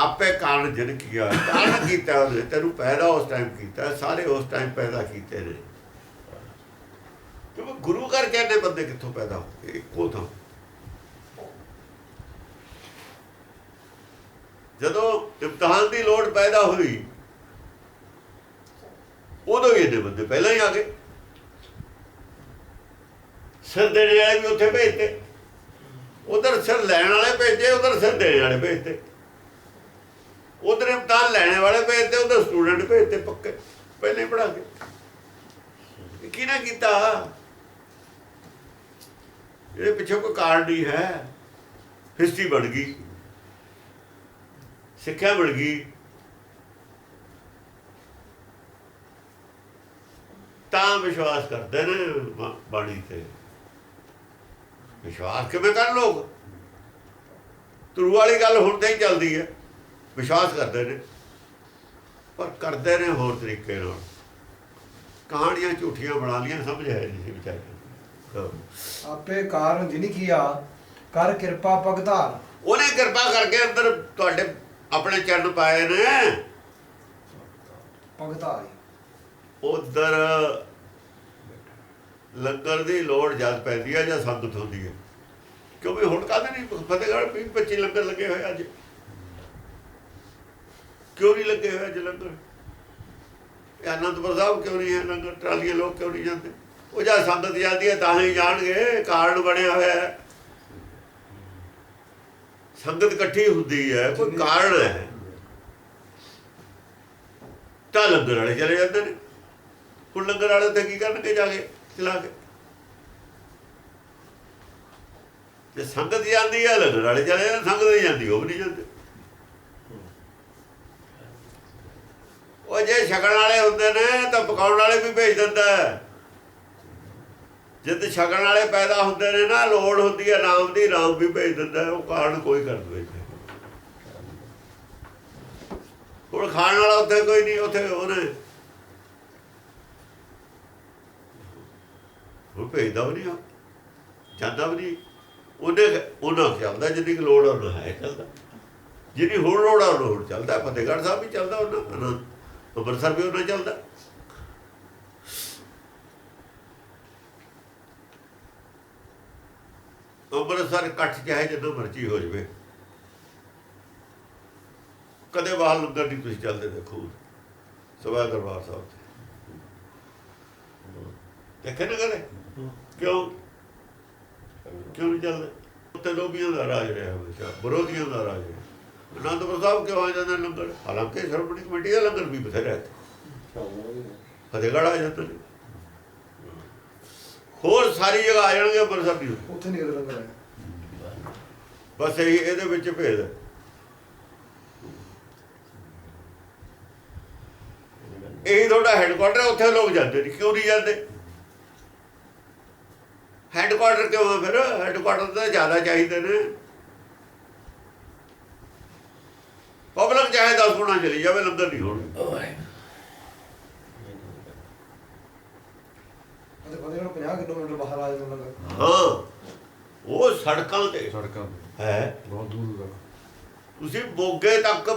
ਆਪੇ ਕਾਰਨ ਜਨ ਕੀਆ ਕਾਰਨ ਕੀਤਾ ਉਹਨੇ, ਤੈਨੂੰ ਪੈਦਾ ਉਸ ਟਾਈਮ ਕੀਤਾ, ਸਾਰੇ ਉਸ ਟਾਈਮ ਪੈਦਾ ਕੀਤੇ ਨੇ। ਕਿਉਂਕਿ ਗੁਰੂ ਕਰਕੇ ਇਹਨੇ ਬੰਦੇ ਕਿੱਥੋਂ ਪੈਦਾ ਹੋਏ ਇੱਕੋ ਤਾਂ ਜਦੋਂ ਇਮਤਿਹਾਨ ਦੀ ਲੋੜ ਪੈਦਾ ਹੋਈ, ਉਦੋਂ ਹੀ ਇਹਨੇ ਬੰਦੇ ਪਹਿਲਾਂ ਹੀ ਆ ਗਏ। ਸਿਰ ਦੇਣ ਵਾਲੇ ਵੀ ਉੱਥੇ ਭੇਜਤੇ। ਉਧਰ ਸਿਰ ਲੈਣ ਵਾਲੇ ਭੇਜੇ ਉਧਰ ਸਿਰ ਦੇਣ ਵਾਲੇ ਭੇਜਤੇ। ਉਧਰ ਇਮਤਿਹਾਨ ਲੈਣੇ ਵਾਲੇ ਭੇਜਤੇ ਉਧਰ ਸਟੂਡੈਂਟ ਭੇਜਤੇ ਪੱਕੇ, ਪਹਿਲੇ ਪੜਾ ਕੇ। ਕਿਹਨੇ ਕੀਤਾ? ਇਹਦੇ ਪਿੱਛੇ ਕੋਈ ਕਾਰਨ ਨਹੀਂ ਹੈ। ਹਿਸਟਰੀ ਬਣ ਗਈ। ਸਿੱਖਿਆ ਬਣ ਗਈ। ਤਾਂ ਵਿਸ਼ਵਾਸ ਕਰਦੇ ਨੇ ਬਾਣੀ ਤੇ। ਵਿਸ਼ਵਾਸ ਕਿਵੇਂ ਕਰ ਲੋਕ? ਤਰੂ ਵਾਲੀ ਗੱਲ ਹੁਣ ਤਾਂ ਹੀ ਚੱਲਦੀ ਹੈ। ਵਿਸ਼ਵਾਸ ਕਰਦੇ ਨੇ। ਪਰ ਕਰਦੇ ਨੇ ਹੋਰ ਤਰੀਕੇ ਨਾਲ। ਕਹਾਣੀਆਂ ਝੂਠੀਆਂ ਬਣਾ ਲੀਆਂ ਸਮਝ ਹੈ ਨਹੀਂ ਵਿਚਾਰੇ। ਆਪੇ ਕਾਰਨ ਜਿਨੀ ਕੀਆ। ਕਰ ਕਿਰਪਾ ਭਗਤਾਰ। ਉਹਨੇ ਕਿਰਪਾ ਕਰਕੇ ਅੰਦਰ ਤੁਹਾਡੇ ਆਪਣੇ ਚਰਨ ਪਾਏ ਨੇ। ਭਗਤਾਰੀ। ਉਧਰ ਲੰਗਰ ਦੀ ਲੋੜ ਜਦ ਪੈਂਦੀ ਹੈ ਜਾਂ ਸੰਗਤ ਹੁੰਦੀ ਹੈ ਕਿਉਂਕਿ ਹੁਣ ਕਾਹਦੇ ਨਹੀਂ ਫਤਿਹਗੜ੍ਹ 20 25 ਲੰਗਰ ਲੱਗੇ ਹੋਏ ਅੱਜ। ਕਿਉਂ ਨਹੀਂ ਲੱਗੇ ਹੋਏ ਅੱਜ ਲੰਗਰ? ਇਹ ਅਨੰਦਪੁਰ ਸਾਹਿਬ ਕਿਉਂ ਨਹੀਂ ਹੈ ਲੰਗਰ? ਟਰਾਲੀਆਂ ਲੋਕ ਕਿਉਂ ਨਹੀਂ ਜਾਂਦੇ? ਉਹ ਜਾਂ ਸੰਗਤ ਜਾਂਦੀ ਹੈ ਤਾਂ ਹੀ ਜਾਣਗੇ ਕਾਰਨ ਬਣਿਆ ਹੋਇਆ ਹੈ। ਸੰਗਤ ਇਕੱਠੀ ਹੁੰਦੀ ਹੈ ਕੋਈ ਕਾਰਨ ਹੈ। ਤਾਂ ਲੰਗਰ ਵਾਲੇ ਚਲੇ ਜਾਂਦੇ ਨੇ। ਹੁਣ ਲੰਗਰ ਵਾਲੇ ਉੱਥੇ ਕੀ ਕਰਨਗੇ ਜਾ ਕੇ? ਚਲਾ ਕੇ। ਜੇ ਸੰਗਤ ਜਾਂਦੀ ਹੈ ਲੰਗਰ ਵਾਲੇ ਚਲੇ ਜਾਂਦੇ ਸੰਗਤ ਨਹੀਂ ਜਾਂਦੀ ਉਹ ਵੀ ਨਹੀਂ ਜਾਂਦੇ। ਉਹ ਜੇ ਛਕਣ ਵਾਲੇ ਹੁੰਦੇ ਨੇ, ਤਾਂ ਪਕਾਉਣ ਵਾਲੇ ਵੀ ਭੇਜ ਦਿੰਦਾ ਜਦ ਛਕਣ ਵਾਲੇ ਪੈਦਾ ਹੁੰਦੇ ਨੇ ਨਾ, ਲੋੜ ਹੁੰਦੀ ਹੈ, ਰਾਮ ਦੀ, ਰਾਮ ਵੀ ਭੇਜ ਦਿੰਦਾ ਉਹ ਕਾਰਨ ਕੋਈ ਕਰ ਦਵੇ ਹੁਣ ਖਾਣ ਵਾਲਾ ਉੱਥੇ ਕੋਈ ਨਹੀਂ, ਉੱਥੇ ਉਹਨੇ ਉਹ ਭੇਜਦਾ ਵੀ ਨਹੀਂ ਉਹ, ਜਾਂਦਾ ਵੀ ਨਹੀਂ। ਉਹਨੇ ਉਹਨਾਂ ਚੱਲਦਾ ਜਿੰਨੀ ਕੁ ਲੋੜ ਉਹਨਾਂ ਹੈ ਚੱਲਦਾ। ਜਿੰਨੀ ਹੋਰ ਲੋੜ ਆ ਉਹਨਾਂ ਹੁਣ ਚੱਲਦਾ ਫਤਿਹਗੜ੍ਹ ਸਾਹਿਬ ਵੀ ਚੱਲਦਾ ਉਹਨਾਂ ਉਹਨਾਂ ਅੰਮ੍ਰਿਤਸਰ ਵੀ ਉਹਨਾਂ ਚੱਲਦਾ। ਅੰਮ੍ਰਿਤਸਰ ਇਕੱਠ ਚਾਹੇ ਜਦੋਂ ਮਰਜ਼ੀ ਹੋ ਜਵੇ। ਕਦੇ ਬਾਹਰ ਲੰਗਰ ਨਹੀਂ ਤੁਸੀਂ ਚੱਲਦੇ ਦੇਖੋ। ਸਵਾ ਦਰਬਾਰ ਸਾਹਿਬ ਤੇ। ਦੇਖੇ ਨਾ ਕਦੇ? ਕਿਉਂ? ਕਿਉਂ ਨਹੀਂ ਚੱਲਦੇ? ਉੱਤੇ ਲੋਬੀਆਂ ਦਾ ਰਾਜ ਰਿਹਾ ਹਮੇਸ਼ਾ, ਵਿਰੋਧੀਆਂ ਦਾ ਰਾਜ ਰਿਹਾ। ਅਨੰਦਪੁਰ ਸਾਹਿਬ ਕਿਉਂ ਆ ਜਾਂਦੇ ਲੰਗਰ? ਹਾਲਾਂਕਿ ਸ਼੍ਰੋਮਣੀ ਕਮੇਟੀ ਦਾ ਲੰਗਰ ਵੀ ਬਥੇਰਾ ਹੈ। ਫਤਿਹਗੜ੍ਹ ਆ ਜਾਂਦੇ ਨੇ ਹੋਰ ਸਾਰੀ ਜਗ੍ਹਾ ਆ ਜਾਣਗੇ ਅੰਮ੍ਰਿਤਸਰ ਨਹੀਂ ਉੱਥੇ ਨਹੀਂ ਲੰਗਰ ਬਸ ਇਹੀ ਇਹਦੇ ਵਿੱਚ ਭੇਦ ਇਹ ਤੁਹਾਡਾ ਹੈੱਡਕੁਆਟਰ ਉੱਥੇ ਲੋਕ ਜਾਂਦੇ ਨੇ। ਕਿਉਂ ਨਹੀਂ ਜਾਂਦੇ? ਹੈੱਡਕੁਆਟਰ ਕਿਉਂ ਫਿਰ? ਹੈੱਡਕੁਆਟਰ ਤਾਂ ਜ਼ਿਆਦਾ ਚਾਹੀਦੇ ਨੇ। ਪਬਲਿਕ ਚਾਹੇ 10 ਗੁਣਾ ਚਲੀ ਜਾਵੇ ਲੰਗਰ ਨਹੀਂ ਹੋਣਾ ਅਤੇ ਫਤਿਹਗੜ੍ਹ 50 ਕਿਲੋਮੀਟਰ ਬਾਹਰ ਆ ਜਾਂਦਾ ਲੰਗਰ। ਹਾਂ ਉਹ ਸੜਕਾਂ ਤੇ। ਸੜਕਾਂ ਤੇ। ਹੈ। ਬਹੁਤ ਦੂਰ ਤੱਕ ਤੁਸੀਂ ਮੋਗੇ ਤੱਕ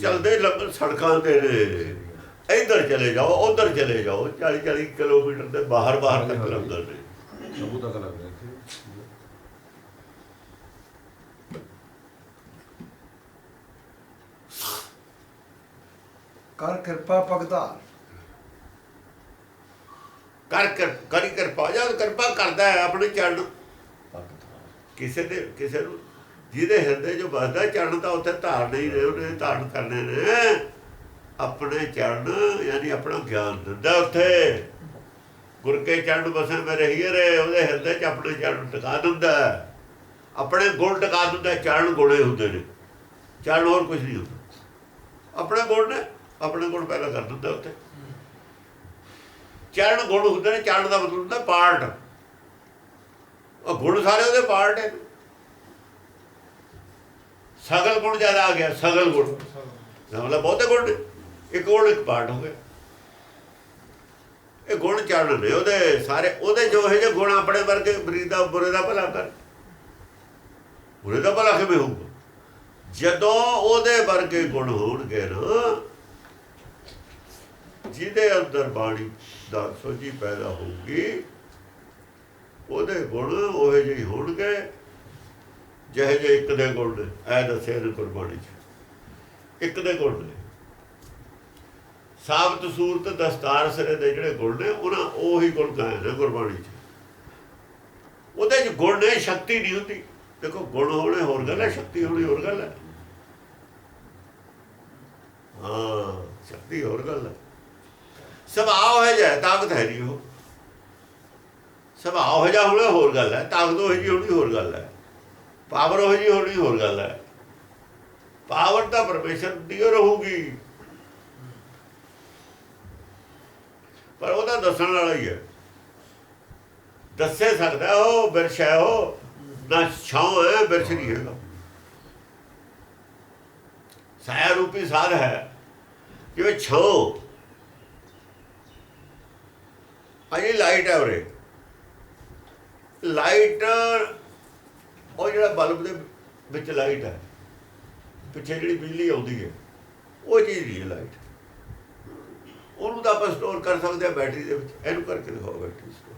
ਚੱਲਦੇ ਲੰਗਰ ਸੜਕਾਂ ਤੇ ਨੇ। ਇੱਧਰ ਚਲੇ ਜਾਓ ਉਧਰ ਚਲੇ ਜਾਓ 40 40 ਕਿਲੋਮੀਟਰ ਦੇ ਬਾਹਰ ਬਾਹਰ ਤੱਕ ਲੰਗਰ ਨੇ। ਸਭੂ ਤੱਕ ਲੱਗ ਰਿਹਾ ਇੱਥੇ ਕਰ ਕਿਰਪਾ ਭਗਤਾਰ ਕਰ ਕਰ ਕਰੀ ਕਿਰਪਾ ਜਾਂ ਕਿਰਪਾ ਕਰਦਾ ਹੈ ਆਪਣੇ ਚਰਨ ਕਿਸੇ ਦੇ ਕਿਸੇ ਨੂੰ ਜਿਹਦੇ ਹਿਰਦੇ ਜੋ ਵਸਦਾ ਚਰਨ ਤਾਂ ਉੱਥੇ ਧਾਰ ਨਹੀਂ ਰਹੇ ਉਹਨੇ ਧਾਰਨ ਕਰਨੇ ਨੇ। ਆਪਣੇ ਚਰਨ ਯਾਨੀ ਆਪਣਾ ਗਿਆਨ ਦਿੰਦਾ ਉੱਥੇ। ਗੁਰ ਕੇ ਚਰਨ ਬਸੇ ਮੇਰੇ ਹੀਰੇ ਉਹਦੇ ਹਿਰਦੇ 'ਚ ਆਪਣੇ ਚਰਨ ਟਿਕਾ ਦਿੰਦਾ। ਆਪਣੇ ਗੁਣ ਟਿਕਾ ਦਿੰਦਾ ਹੈ, ਚਰਨ ਗੁਣੇ ਹੁੰਦੇ ਨੇ। ਚਰਨ ਹੋਰ ਕੁਝ ਨਹੀਂ ਹੁੰਦਾ। ਆਪਣੇ ਗੁਣ ਨੇ ਆਪਣੇ ਗੁਣ ਪੈਦਾ ਕਰ ਦਿੰਦਾ ਉੱਥੇ। ਚਰਨ ਗੁਣ ਹੁੰਦੇ ਨੇ ਚਰਨ ਦਾ ਮਤਲਬ ਹੁੰਦਾ ਪਾਰਟ। ਉਹ ਗੁਣ ਸਾਰੇ ਉਹਦੇ ਪਾਰਟ ਹੈ। ਸਗਲ ਗੁਣ ਜ਼ਿਆਦਾ ਆ ਗਿਆ, ਸਗਲ ਗੁਣ। ਮਤਲਬ ਬਹੁਤੇ ਗੁਣ ਇੱਕ ਗੁਣ ਇੱਕ ਪਾਰਟ ਹੋ ਗਿਆ। ਇਹ ਗੁਣ ਚਰਨ ਨੇ ਉਹਦੇ ਸਾਰੇ, ਉਹਦੇ ਜੋ ਇਹ ਜਿਹੇ ਗੁਣ ਆਪਣੇ ਵਰਗੇ ਬਰੀ ਬੁਰੇ ਦਾ ਭਲਾ ਕਰ। ਬੁਰੇ ਦਾ ਭਲਾ ਕਿਵੇਂ ਹੋਊਗਾ? ਜਦੋਂ ਉਹਦੇ ਵਰਗੇ ਗੁਣ ਹੋਣਗੇ ਨਾ ਜਿਹਦੇ ਅੰਦਰ ਬਾਣੀ ਦਾ ਸੋਝੀ ਪੈਦਾ ਹੋਊਗੀ ਉਹਦੇ ਗੁਣ ਉਹੇ ਜਿਹੇ ਹੋਣਗੇ, ਜਿਹੇ ਜਿਹੇ ਇੱਕ ਦੇ ਗੁਣ ਨੇ, ਐ ਦੱਸਿਆ ਨੇ ਕੁਰਬਾਨੀ ਚ। ਇੱਕ ਦੇ ਗੁਣ ਨੇ। ਸਾਬਤ ਸੂਰਤ ਦਸਤਾਰ ਸਿਰੇ ਦੇ ਜਿਹੜੇ ਗੁਣ ਨੇ, ਉਹਨਾਂ ਉਹੀ ਗੁਣ ਗਾਏ ਨੇ ਗੁਰਬਾਣੀ ਚ। ਉਹਦੇ ਚ ਗੁਣ ਨੇ, ਸ਼ਕਤੀ ਨਹੀਂ ਹੁੰਦੀ। ਦੇਖੋ, ਗੁਣ ਹੋਣੇ ਹੋਰ ਗੱਲ ਹੈ, ਸ਼ਕਤੀ ਹੋਣੀ ਹੋਰ ਗੱਲ ਹੈ। ਹਾਂ, ਸ਼ਕਤੀ ਹੋਰ ਗੱਲ ਹੈ। ਸੁਭਾਅ ਹੈ ਜਾਂ ਤਾਕਤ ਹੈ ਨਹੀਂ ਉਹ। ਸੁਭਾਅ ਹੋ ਜਾ ਹੋਣਾ ਹੋਰ ਗੱਲ ਹੈ। ਤਾਕਤ ਹੋ ਜੀ ਹੋਣੀ, ਹੋਰ ਗੱਲ ਹੈ। ਪਾਵਰ ਹੋ ਜੀ ਹੋਣੀ, ਹੋਰ ਗੱਲ ਹੈ। ਪਾਵਰ ਤਾਂ ਪਰਮੇਸ਼ਰ ਦੀ ਰਹੂਗੀ। ਪਰ ਉਹਦਾ ਦੱਸਣ ਵਾਲਾ ਹੀ ਹੈ। ਦੱਸੇ ਸਕਦਾ ਉਹ ਬਿਰਸ਼ ਹੈ ਉਹ। ਨਾ ਛਾਂ ਹੈ ਬਿਰਸ਼ ਨਹੀਂ ਹੈਗਾ। ਸਾਇਆ ਰੂਪੀ ਸਾਧ ਹੈ। ਜਿਵੇਂ ਛਾਂ ਅਜੇ ਲਾਈਟ ਹੈ ਉਰੇ। ਲਾਈਟ ਉਹ ਜਿਹੜਾ ਬਲਬ ਦੇ ਵਿੱਚ ਲਾਈਟ ਹੈ, ਪਿੱਛੇ ਜਿਹੜੀ ਬਿਜਲੀ ਆਉਂਦੀ ਹੈ, ਉਹ ਚੀਜ਼ ਦੀ ਲਾਈਟ ਉਹਨੂੰ ਤਾਂ ਆਪਾਂ ਸਟੋਰ ਕਰ ਸਕਦੇ ਆ ਬੈਟਰੀ ਦੇ ਵਿੱਚ। ਇਹਨੂੰ ਕਰਕੇ ਦਿਖਾਓ ਬੈਟਰੀ ਸਟੋਰ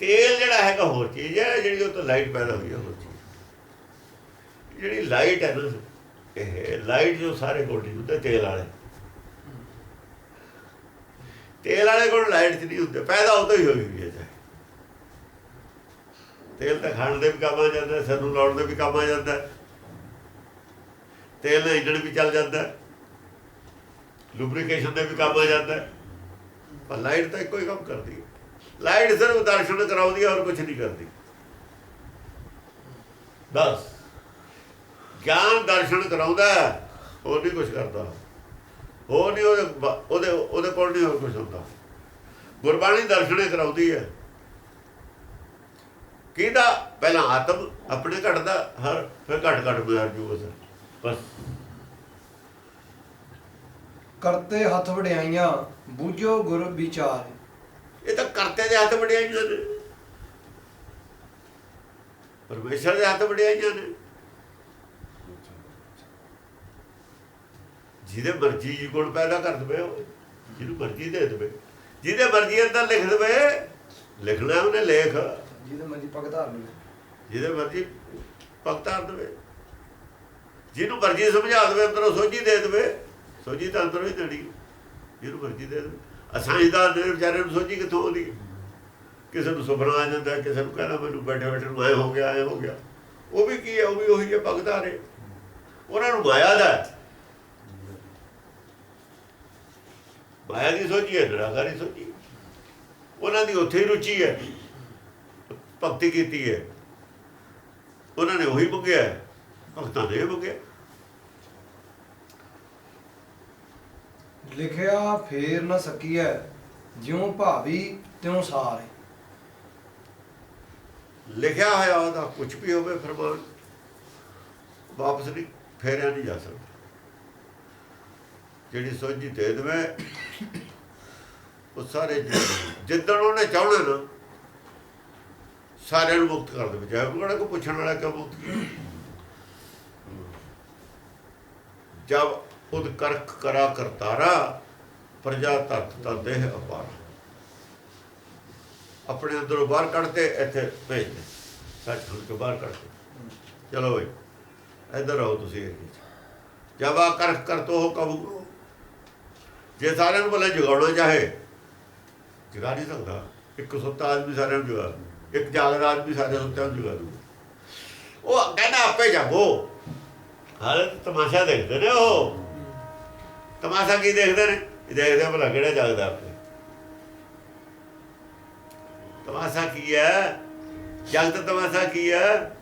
ਤੇਲ ਜਿਹੜਾ ਹੈਗਾ ਹੋਰ ਚੀਜ਼ ਹੈ, ਜਿਹੜੀ ਉਹ ਤੋਂ ਲਾਈਟ ਪੈਦਾ ਹੋਈ ਹੈ, ਹੋਰ ਚੀਜ਼। ਜਿਹੜੀ ਲਾਈਟ ਹੈ ਨਾ, ਇਹ ਲਾਈਟ ਜੋ ਸਾਰੇ ਕੋਲ ਨਹੀਂ ਹੁੰਦੇ ਤੇਲ ਵਾਲੇ। ਤੇਲ ਵਾਲੇ ਕੋਲ ਲਾਈਟ ਚ ਨਹੀਂ ਹੁੰਦੇ ਪੈਦਾ ਉਦੋਂ ਹੀ ਹੋਈ ਹੈ ਚਾਹੇ। ਤੇਲ ਤਾਂ ਖਾਣ ਦੇ ਵੀ ਕੰਮ ਆ ਜਾਂਦਾ, ਸਿਰ ਨੂੰ ਲਾਉਣ ਦੇ ਵੀ ਕੰਮ ਆ ਜਾਂਦਾ। ਤੇਲ ਨਾਲ ਇੰਜਣ ਵੀ ਚੱਲ ਜਾਂਦਾ। ਲੁਬਰੀਕੇਸ਼ਨ ਦੇ ਵੀ ਕੰਮ ਆ ਜਾਂਦਾ। ਪਰ ਲਾਈਟ ਤਾਂ ਇੱਕੋ ਹੀ ਕੰਮ ਕਰਦੀ ਹੈ। ਲਾਈਟ ਸਿਰਫ ਦਰਸ਼ਨ ਕਰਾਉਂਦੀ ਹੈ, ਹੋਰ ਕੁਝ ਨਹੀਂ ਕਰਦੀ। ਬਸ। ਗਿਆਨ ਦਰਸ਼ਨ ਕਰਾਉਂਦਾ ਹੋਰ ਨਹੀਂ ਕੁਝ ਕਰਦਾ। ਹੋਰ ਨਹੀਂ ਉਹਦੇ ਉਹਦੇ ਉਹਦੇ ਕੋਲ ਨਹੀਂ ਹੋਰ ਕੁਝ ਹੁੰਦਾ। ਗੁਰਬਾਣੀ ਦਰਸ਼ਨੇ ਕਰਾਉਂਦੀ ਹੈ। ਕਿਹਦਾ? ਪਹਿਲਾਂ ਆਤਮ ਆਪਣੇ ਘਟਦਾ ਹਰ ਫਿਰ ਘਟ ਘਟ ਮਿਆਰ ਜੂ ਬਸ। ਬਸ। ਕਰਤੇ ਹੱਥ ਵਡਿਆਈਆਂ ਬੂਝੋ ਗੁਰ ਵਿਚਾਰ। ਇਹ ਤਾਂ ਕਰਤੇ ਦੇ ਹੱਥ ਵੜਿਆਈਆਂ ਨੇ। ਪਰਮੇਸ਼ਰ ਦੇ ਹੱਥ ਵੜਿਆਈਆਂ ਨੇ। ਜਿਹਦੇ ਮਰਜ਼ੀ ਜੀ ਗੁਣ ਪੈਦਾ ਕਰ ਦਵੇ ਉਹ ਜਿਹਨੂੰ ਮਰਜ਼ੀ ਦੇ ਦਵੇ। ਜਿਹਦੇ ਮਰਜ਼ੀ ਅੰਦਰ ਲਿਖ ਦਵੇ ਲਿਖਣਾ ਉਹਨੇ ਲੇਖ। ਜਿਹਦੇ ਮਰਜ਼ੀ ਭਗਤਾਰ ਨੂੰ ਜਿਹਦੇ ਮਰਜ਼ੀ ਭਗਤਾਰ ਦਵੇ। ਜਿਹਨੂੰ ਮਰਜ਼ੀ ਸਮਝਾ ਦਵੇ ਅੰਦਰੋਂ ਸੋਝੀ ਦੇ ਦਵੇ ਸੋਝੀ ਤਾਂ ਅੰਦਰੋਂ ਹੀ ਦੇਣੀ। ਜਿਹਨੂੰ ਮਰਜ਼ੀ ਦੇ ਦਵੇ। ਅਸਾਈਦਾਰ ਦੇ ਵਿਚਾਰੇ ਨੂੰ ਸੋਝੀ ਕਿੱਥੋਂ ਆਉਂਦੀ? ਕਿਸੇ ਨੂੰ ਸੁਪਨਾ ਆ ਜਾਂਦਾ ਕਿਸੇ ਨੂੰ ਕਹਿੰਦਾ ਮੈਨੂੰ ਬੈਠੇ ਬੈਠੇ ਨੂੰ ਐ ਹੋ ਗਿਆ ਐ ਹੋ ਗਿਆ। ਉਹ ਵੀ ਕੀ ਹੈ? ਉਹ ਵੀ ਉਹੀ ਹੈ ਭਗਤਾਰ ਉਹਨਾਂ ਨੂੰ ਮਾਇਆ ਦਾ ਮਾਇਆ ਦੀ ਸੋਝੀ ਹੈ ਨਿਰਾਕਾਰੀ ਸੋਝੀ ਉਹਨਾਂ ਦੀ ਉੱਥੇ ਹੀ ਰੁਚੀ ਹੈ ਭਗਤੀ ਕੀਤੀ ਹੈ। ਉਹਨਾਂ ਨੇ ਉਹੀ ਮੰਗਿਆ ਹੈ, ਭਗਤਾਂ ਨੇ ਇਹ ਮੰਗਿਆ। ਲਿਖਿਆ ਫੇਰ ਨਾ ਸਕੀਐ ਜਿਉ ਭਾਵੀ ਤਿਉ ਸਾਰੇ ਲਿਖਿਆ ਹੋਇਆ ਉਹਦਾ ਕੁਝ ਵੀ ਹੋਵੇ ਫਰਮਾਨ ਵਾਪਸ ਨਹੀਂ ਫੇਰਿਆ ਨਹੀਂ ਜਾ ਸਕਦਾ। ਜਿਹੜੀ ਸੋਝੀ ਦੇ ਦੇਵੇ? ਉਹ ਸਾਰੇ ਜਿੱਦਣ ਉਹਨੇ ਚਾਹਣਾ ਨਾ, ਸਾਰਿਆਂ ਨੂੰ ਮੁਕਤ ਕਰ ਦੇਵੇ, ਚਾਹੇ ਉਹਨਾਂ ਕੋ ਪੁੱਛਣ ਵਾਲਾ ਕਿਉਂ ਮੁਕਤ ਕੀਤਾ। ਜਬ ਉਦ ਕਰਾ ਕਰਤਾਰਾ, ਪ੍ਰਜਾ ਤਤ ਤਾ ਦੇਹ ਅਪਾਰ। ਆਪਣੇ ਅੰਦਰੋਂ ਬਾਹਰ ਕੱਢਦੇ ਇੱਥੇ ਭੇਜਦੇ ਦੇ ਸੱਚ ਖੁਦ ਕੇ ਬਾਹਰ ਕੱਢਦੇ ਚਲੋ ਬਈ, ਇੱਧਰ ਆਓ ਤੁਸੀਂ ਜਬ ਆ ਕਰਖ ਕਰ ਤੋ ਹੋ ਕਬੂ ਜੇ ਸਾਰਿਆਂ ਨੂੰ ਭਲੇ ਜਗਾਉਣਾ ਚਾਹੇ, ਜਗਾ ਨਹੀਂ ਸਕਦਾ। ਇੱਕ ਸੁੱਤਾ ਆਦਮੀ ਸਾਰਿਆਂ ਨੂੰ ਜਗਾ ਦੂ। ਇੱਕ ਜਾਗਦਾ ਆਦਮੀ ਸਾਰੇ ਸੁੱਤਿਆਂ ਨੂੰ ਜਗਾ ਦੂ। ਉਹ ਕਹਿੰਦਾ ਆਪੇ ਜਾਗੋ। ਹਾਲੇ ਤਮਾਸ਼ਾ ਦੇਖਦੇ ਨੇ ਉਹ। ਤਮਾਸ਼ਾ ਕੀ ਦੇਖਦੇ ਨੇ? ਦੇਖਦੇ ਭਲਾ ਕਿਹੜਾ ਜਾਗਦਾ ਆਪੇ। ਤਮਾਸ਼ਾ ਕੀ ਹੈ? ਜਗਤ ਤਮਾਸ਼ਾ ਕੀ ਹੈ?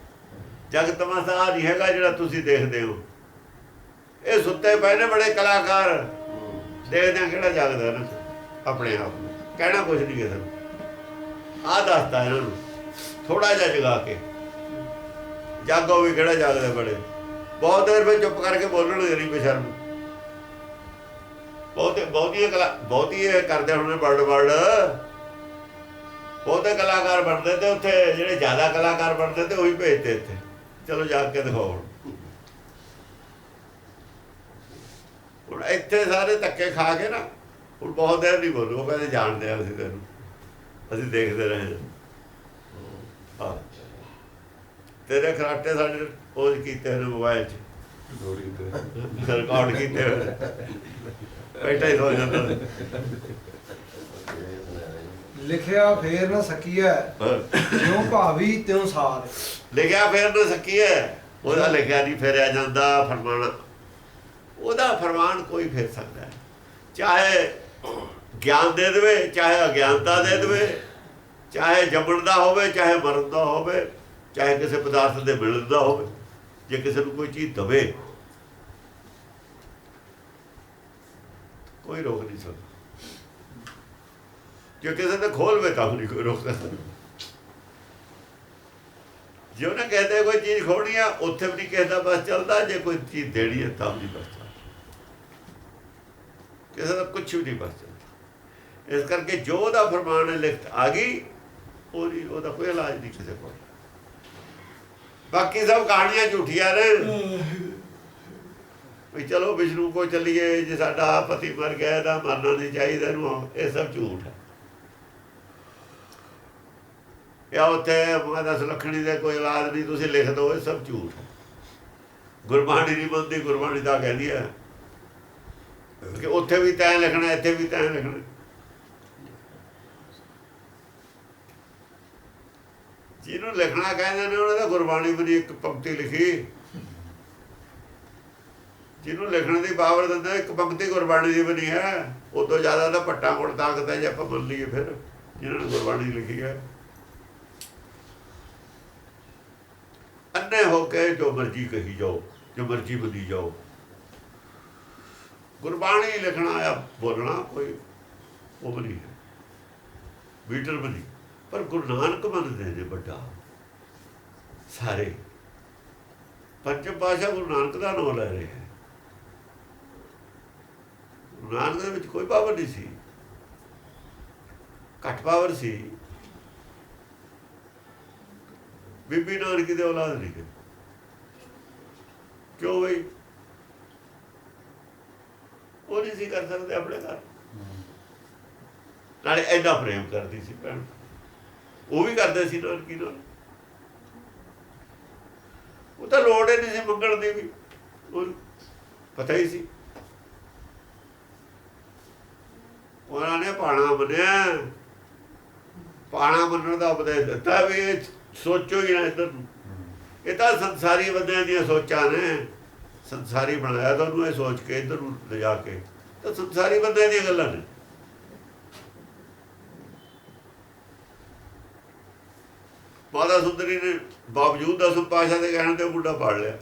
ਜਗਤ ਤਮਾਸ਼ਾ ਆਹ ਨਹੀਂ ਹੈਗਾ ਜਿਹੜਾ ਤੁਸੀਂ ਦੇਖਦੇ ਹੋ। ਇਹ ਸੁੱਤੇ ਪਏ ਨੇ ਬੜੇ ਕਲਾਕਾਰ। ਦੇਖਦੇ ਆ ਕਿਹੜਾ ਜਾਗਦਾ ਨਾ, ਆਪਣੇ ਆਪ ਨੂੰ। ਕਹਿਣਾ ਕੁਝ ਨਹੀਂ ਕਿਸੇ ਨੂੰ। ਆਹ ਦੱਸਦਾ ਇਹਨਾਂ ਨੂੰ ਥੋੜਾ ਜਿਹਾ ਜਗਾ ਕੇ। ਜਾਗੋ ਵੀ ਕਿਹੜਾ ਜਾਗਦਾ ਬੜੇ। ਬਹੁਤ ਦੇਰ ਵਿੱਚ ਚੁੱਪ ਕਰਕੇ ਬੋਲਣਗੇ ਨਹੀਂ ਬੇਸ਼ਰਮ ਬਹੁਤ ਬਹੁਤੀਆਂ ਕਲਾ, ਬਹੁਤੀ ਕਰਦੇ ਹੁਣ ਵਰਡ ਵਰਡ ਬਹੁਤੇ ਕਲਾਕਾਰ ਬਣਦੇ ਤੇ ਉੱਥੇ, ਜਿਹੜੇ ਜ਼ਿਆਦਾ ਕਲਾਕਾਰ ਬਣਦੇ ਤੇ ਉਹੀ ਭੇਜਦੇ ਇੱਥੇ। ਚਲੋ ਜਾ ਕੇ ਦਿਖਾਓ ਹੁਣ ਇੱਥੇ ਸਾਰੇ ਧੱਕੇ ਖਾ ਕੇ ਨਾ ਹੁਣ ਬਹੁਤ ਦੇਰ ਨਹੀਂ ਬੋਲੂ ਉਹ ਕਹਿੰਦੇ ਜਾਣਦੇ ਆ ਅਸੀਂ ਤੈਨੂੰ ਅਸੀਂ ਦੇਖਦੇ ਰਹੇ ਹਾਂ ਹਾਂ। ਤੇਰੇ ਖਰਾਟੇ ਸਾਡੇ ਪੋਜ ਕੀਤੇ ਨੇ ਮੋਬਾਈਲ 'ਚ ਤੇ ਰਿਕਾਰਡ ਕੀਤੇ। ਬੈਠਾ ਹੀ ਹੋ ਜਾਂਦਾ। ਲਿਖਿਆ ਫੇਰ ਨਾ ਸਕੀਐ ਹਾਂ। ਜਿਉ ਭਾਵੀ ਤਿਉ ਸਾਰ ਲਿਖਿਆ ਫੇਰ ਨਾ ਸਕੀਏ ਉਹਦਾ ਲਿਖਿਆ ਨਹੀਂ ਫੇਰਿਆ ਜਾਂਦਾ ਫਰਮਾਨ ਉਹਦਾ ਫਰਮਾਨ ਕੋਈ ਫੇਰ ਸਕਦਾ ਹੈ। ਚਾਹੇ ਗਿਆਨ ਦੇ ਦੇਵੇ, ਚਾਹੇ ਅਗਿਆਨਤਾ ਦੇ ਦੇਵੇ, ਚਾਹੇ ਜੰਮਣ ਦਾ ਹੋਵੇ, ਚਾਹੇ ਮਰਨ ਦਾ ਹੋਵੇ, ਚਾਹੇ ਕਿਸੇ ਪਦਾਰਥ ਦੇ ਮਿਲਣ ਦਾ ਹੋਵੇ, ਜੇ ਕਿਸੇ ਨੂੰ ਕੋਈ ਚੀਜ਼ ਦਵੇ, ਕੋਈ ਰੋਕ ਨਹੀਂ ਸਕਦਾ। ਜੇ ਕਿਸੇ ਨੇ ਖੋਲਵੇ ਤਾਂ ਵੀ ਨਹੀਂ ਕੋਈ ਰੋਕ ਸਕਦਾ। ਜੇ ਉਹਨੇ ਕਹਿੰਦੇ ਕੋਈ ਚੀਜ਼ ਖੋਣੀ ਆ, ਉੱਥੇ ਵੀ ਨਹੀਂ ਕਿਸੇ ਦਾ ਬਸ ਚੱਲਦਾ, ਜੇ ਕੋਈ ਚੀਜ਼ ਦੇਣੀ ਹੈ ਤਾਂ ਵੀ ਬਸ ਚੱਲਦਾ। ਕਿਸੇ ਦਾ ਕੁਝ ਵੀ ਨਹੀਂ ਬਸ ਚੱਲਦਾ ਇਸ ਕਰਕੇ ਜੋ ਉਹਦਾ ਫਰਮਾਨ ਲਿਖਤ ਆ ਗਈ, ਉਹਦੀ, ਉਹਦਾ ਕੋਈ ਇਲਾਜ ਨਹੀਂ ਕਿਸੇ ਕੋਲ। ਬਾਕੀ ਸਭ ਕਹਾਣੀਆਂ ਝੂਠੀਆਂ ਨੇ। ਵੀ ਚਲੋ ਵਿਸ਼ਨੂੰ ਕੋ ਚੱਲੀਏ, ਜੇ ਸਾਡਾ ਪਤੀ ਮਰ ਗਿਆ ਇਹਦਾ ਮਰਨਾ ਨਹੀਂ ਚਾਹੀਦਾ ਇਹਨੂੰ ਇਹ ਸਭ ਝੂਠ ਹੈ। ਜਾਂ ਉੱਥੇ ਮਾਦਾ ਸੁਲੱਖਣੀ ਦੇ ਕੋਈ ਇਲਾਜ ਨਹੀਂ, ਤੁਸੀਂ ਲਿਖ ਦਿਓ, ਇਹ ਸਭ ਝੂਠ ਹੈ। ਗੁਰਬਾਣੀ ਨਹੀਂ ਮੰਨਦੀ, ਗੁਰਬਾਣੀ ਦਾ ਕਹਿੰਦੀ ਹੈ ਕਿ ਉੱਥੇ ਵੀ ਤੈਂ ਲਿਖਣਾ, ਇੱਥੇ ਵੀ ਤੈਂ ਲਿਖਣਾ। ਜਿਹਨੂੰ ਲਿਖਣਾ ਕਹਿੰਦੇ ਨੇ, ਉਹਨਾਂ ਦਾ ਗੁਰਬਾਣੀ ਵੀ ਇੱਕ ਪੰਕਤੀ ਲਿਖੀ। ਜਿਹਨੂੰ ਲਿਖਣ ਦੀ ਪਾਵਰ ਦਿੰਦਾ ਇੱਕ ਪੰਕਤੀ ਗੁਰਬਾਣੀ ਦੀ ਬਣੀ ਹੈ। ਉਦੋਂ ਜ਼ਿਆਦਾ ਤਾਂ ਪੱਟਾ ਕੋਲ ਤਾਕਤ ਹੈ, ਜੇ ਆਪਾਂ ਮੰਨ ਲਈਏ ਫਿਰ, ਜਿਹਨਾਂ ਨੇ ਗੁਰਬਾਣੀ ਲਿਖੀ ਹੈ। ਅੰਨੇ ਹੋ ਕੇ ਜੋ ਮਰਜ਼ੀ ਕਹੀ ਜਾਓ, ਜੋ ਮਰਜ਼ੀ ਬੋਲੀ ਜਾਓ। ਗੁਰਬਾਣੀ ਲਿਖਣਾ ਆ, ਬੋਲਣਾ ਕੋਈ ਉਹ ਵੀ ਨਹੀਂ ਹੈ। ਬੀਟਰ ਵੀ ਪਰ ਗੁਰੂ ਨਾਨਕ ਮੰਨਦੇ ਨੇ ਵੱਡਾ। ਸਾਰੇ। ਪੰਜਮ ਪਾਸ਼ਾ ਗੁਰੂ ਨਾਨਕ ਦਾ ਨਾਮ ਲੈ ਰਹੇ ਹੈ। ਗੁਰੂ ਨਾਨਕ ਦੇ ਵਿੱਚ ਕੋਈ ਪਾਵਰ ਨਹੀਂ ਸੀ। ਘੱਟ ਪਾਵਰ ਸੀ। ਬੀਬੀ ਨਾਨਕੀ ਦੇ ਔਲਾਦ ਨਹੀਂ ਹੈ ਕਿਉਂ ਬਈ? ਉਹ ਨਹੀਂ ਸੀ ਕਰ ਸਕਦੇ ਆਪਣੇ ਘਰ। ਨਾਲੇ ਐਡਾ ਪ੍ਰੇਮ ਕਰਦੀ ਸੀ ਭੈਣ। ਉਹ ਵੀ ਕਰਦੇ ਸੀ ਨਾਨਕੀ ਨਾਲ। ਉਹ ਤਾਂ ਲੋੜ ਹੀ ਨਹੀਂ ਸੀ ਮੰਗਣ ਦੀ ਵੀ। ਉਹ ਪਤਾ ਹੀ ਸੀ। ਉਹਨਾਂ ਨੇ ਪਾਣਾ ਮੰਨਿਆ। ਪਾਣਾ ਮੰਨਣ ਦਾ ਉਪਦੇਸ਼ ਦਿੱਤਾ ਵੀ ਇਹ ਸੋਚੋ ਹੀ ਨਾ ਇੱਧਰ ਨੂੰ। ਇਹ ਤਾਂ ਸੰਸਾਰੀ ਬੰਦਿਆਂ ਦੀਆਂ ਸੋਚਾਂ ਨੇ। ਸੰਸਾਰੀ ਬਣਾਇਆ ਤਾਂ ਉਹਨੂੰ ਇਹ ਸੋਚ ਕੇ ਇੱਧਰ ਨੂੰ ਲਿਜਾ ਕੇ। ਤਾਂ ਸੰਸਾਰੀ ਬੰਦੇ ਦੀਆਂ ਗੱਲਾਂ ਨੇ। ਮਾਤਾ ਸੁੰਦਰੀ ਨੇ ਬਾਵਜੂਦ ਦਸਮ ਪਾਸ਼ਾ ਦੇ ਕਹਿਣ ਤੇ ਉਹ ਮੁੰਡਾ ਪਾੜ ਲਿਆ।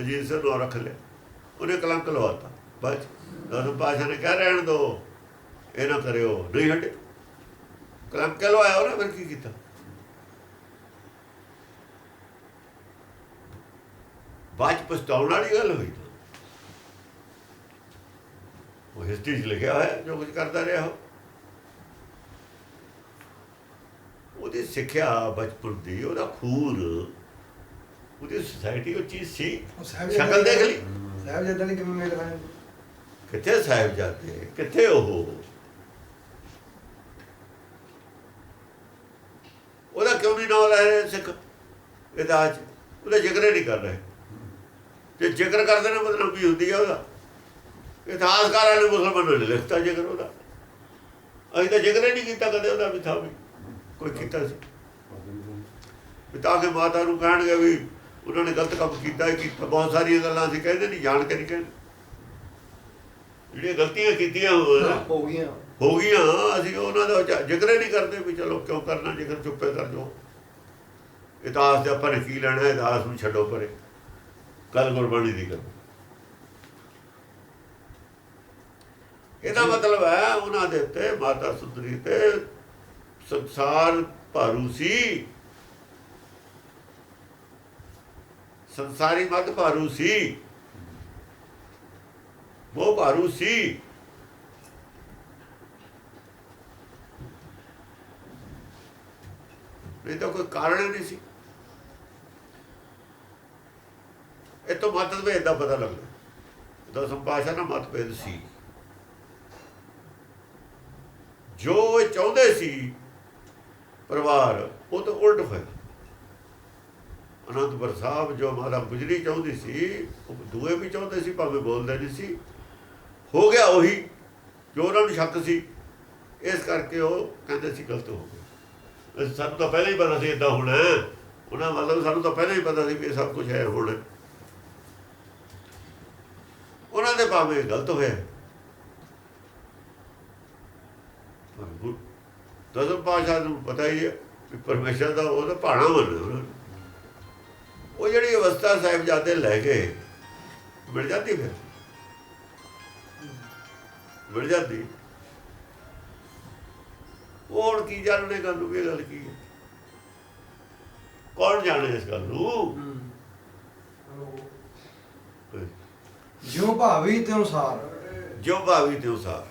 ਅਜੀਤ ਸਿੰਘ ਨੂੰ ਰੱਖ ਲਿਆ। ਉਹਨੇ ਕਲੰਕ ਲਵਾਤਾ। ਬਸ ਦਸਮ ਪਾਸ਼ਾ ਨੇ ਕਹਿ, ਰਹਿਣ ਦੋ। ਇਹ ਨਾ ਕਰਿਓ। ਨਹੀਂ ਹਟੇ। ਕਲੰਕ ਲਵਾਇਆ ਉਹਨੇ? ਫਿਰ ਕੀ ਕੀਤਾ? ਬਾਅਦ ਪਛਤਾਉਣ ਵਾਲੀ ਗੱਲ ਹੋਈ। ਉਹ ਹਿਸਟਰੀ 'ਚ ਲਿਖਿਆ ਹੋਇਆ ਜੋ ਕੁਝ ਕਰਦਾ ਰਿਹਾ ਉਹ। ਉਹਦੀ ਸਿੱਖਿਆ ਬਚਪਨ ਦੀ ਉਹਦਾ ਖੂਨ ਉਹਦੀ ਸੁਸਾਇਟੀ ਉਹ ਚੀਜ਼ ਸੀ। ਸ਼ਕਲ ਦੇਖ ਲਈ। ਸਾਹਿਬ ਜਦਾਂ ਨਹੀਂ ਕਿਵੇਂ ਮੇਲ ਖਾਏ ਕਿੱਥੇ ਸਾਹਿਬ ਜਾਂਦੇ ਕਿੱਥੇ ਉਹ? ਉਹਦਾ ਕਿਉਂ ਨਹੀਂ ਨਾਮ ਲੈ ਰਹੇ ਸਿੱਖ? ਇਦਾਜ ਉਹਦਾ ਜ਼ਿਕਰ ਨਹੀਂ ਕਰ ਰਹੇ। ਜੇ ਜ਼ਿਕਰ ਕਰਦੇ ਨੇ ਮਤਲਬ ਕੀ ਹੁੰਦੀ ਹੈ ਉਹਦਾ। ਇਤਿਹਾਸਕਾਰਾਂ ਨੇ ਮੁਸਲਮਾਨਾਂ ਨੇ ਲਿਖਤਾ ਜ਼ਿਕਰ ਉਹਦਾ। ਅਸੀਂ ਤਾਂ ਜ਼ਿਕਰ ਨਹੀਂ ਕੀਤਾ ਕਦੇ ਉਹਦਾ ਵੀ ਥਾ ਵੀ। ਕੋਈ ਕੀਤਾ ਸੀ। ਵੀ ਤਾਂ ਕਿ ਮਾਤਾ ਨੂੰ ਕਹਿਣਗੇ ਵੀ ਉਹਨਾਂ ਨੇ ਗਲਤ ਕੰਮ ਕੀਤਾ ਹੀ ਕੀਤਾ ਬਹੁਤ ਸਾਰੀਆਂ ਗੱਲਾਂ ਅਸੀਂ ਕਹਿੰਦੇ ਨਹੀਂ ਜਾਣ ਕੇ ਨਹੀਂ ਕਹਿੰਦੇ। ਜਿਹੜੀਆਂ ਗਲਤੀਆਂ ਕੀਤੀਆਂ ਹੋ ਗਈਆਂ। ਹੋ ਗਈਆਂ ਅਸੀਂ ਉਹਨਾਂ ਦਾ ਜ਼ਿਕਰ ਨਹੀਂ ਕਰਦੇ ਵੀ ਚਲੋ ਕਿਉਂ ਕਰਨਾ ਜ਼ਿਕਰ ਚੁੱਪੇ ਕਰ ਜੋ ਇਤਿਹਾਸ ਦੇ ਆਪਾਂ ਨੇ ਕੀ ਲੈਣਾ ਇਤਿਹਾਸ ਨੂੰ ਛੱਡੋ ਪਰੇ। ਕੱਲ ਗੁਰਬਾਣੀ ਦੀ ਕਰੋ ਇਹਦਾ ਮਤਲਬ ਹੈ ਉਹਨਾਂ ਦੇ ਉੱਤੇ ਮਾਤਾ ਸੁੰਦਰੀ ਤੇ ਸੰਸਾਰ ਭਾਰੂ ਸੀ। ਸੰਸਾਰੀ ਮਤ ਭਾਰੂ ਸੀ। ਉਹ ਭਾਰੂ ਸੀ। ਨਹੀਂ ਤਾਂ ਕੋਈ ਕਾਰਨ ਨਹੀਂ ਸੀ। ਇਹ ਤੋਂ ਮਤਭੇਦ ਦਾ ਪਤਾ ਲੱਗਦਾ। ਦਸਮ ਪਾਸ਼ਾ ਨਾਲ ਮਤਭੇਦ ਸੀ। ਜੋ ਇਹ ਚਾਹੁੰਦੇ ਸੀ ਪਰਿਵਾਰ, ਉਹ ਤਾਂ ਉਲਟ ਹੋਇਆ। ਅਨੰਦਪੁਰ ਸਾਹਿਬ ਜੋ ਮਾਤਾ ਗੁਜਰੀ ਚਾਹੁੰਦੀ ਸੀ, ਉਹ ਦੂਏ ਵੀ ਚਾਹੁੰਦੇ ਸੀ, ਭਾਵੇਂ ਬੋਲਦੇ ਨਹੀਂ ਸੀ। ਹੋ ਗਿਆ ਉਹੀ, ਜੋ ਉਹਨਾਂ ਨੂੰ ਸ਼ੱਕ ਸੀ, ਇਸ ਕਰਕੇ ਉਹ ਕਹਿੰਦੇ ਸੀ ਗਲਤ ਹੋ ਗਿਆ। ਸਾਨੂੰ ਤਾਂ ਪਹਿਲਾਂ ਹੀ ਪਤਾ ਸੀ ਇਦਾਂ ਹੋਣਾ ਉਹਨਾਂ ਮਤਲਬ ਸਾਨੂੰ ਤਾਂ ਪਹਿਲਾਂ ਹੀ ਪਤਾ ਸੀ ਵੀ ਇਹ ਸਭ ਕੁਝ ਹੈ ਹੁਣ ਉਹਨਾਂ ਦੇ ਭਾਵੇਂ ਗਲਤ ਹੋਇਆ ਪਰ ਗੁਰ ਦਸਮ ਪਾਸ਼ਾ ਨੂੰ ਪਤਾ ਹੀ ਹੈ ਕਿ ਪਰਮੇਸ਼ਰ ਦਾ ਉਹਦਾ ਭਾਣਾ ਮੰਨਣਾ ਉਹ ਜਿਹੜੀ ਅਵਸਥਾ ਸਾਹਿਬਜ਼ਾਦੇ ਲੈ ਗਏ ਮਿਲ ਜਾਂਦੀ ਫਿਰ। ਮਿਲ ਜਾਂਦੀ। ਉਹ ਹੁਣ ਕੀ ਜਾਣਨੇ ਗੱਲ ਨੂੰ, ਇਹ ਗੱਲ ਕੀ ਹੈ? ਕੌਣ ਜਾਣੇ ਇਸ ਗੱਲ ਨੂੰ? ਜਿਉ ਭਾਵੀ ਤੇ ਅਨੁਸਾਰ ਜੋ ਭਾਵੀ ਤੇ ਅਨੁਸਾਰ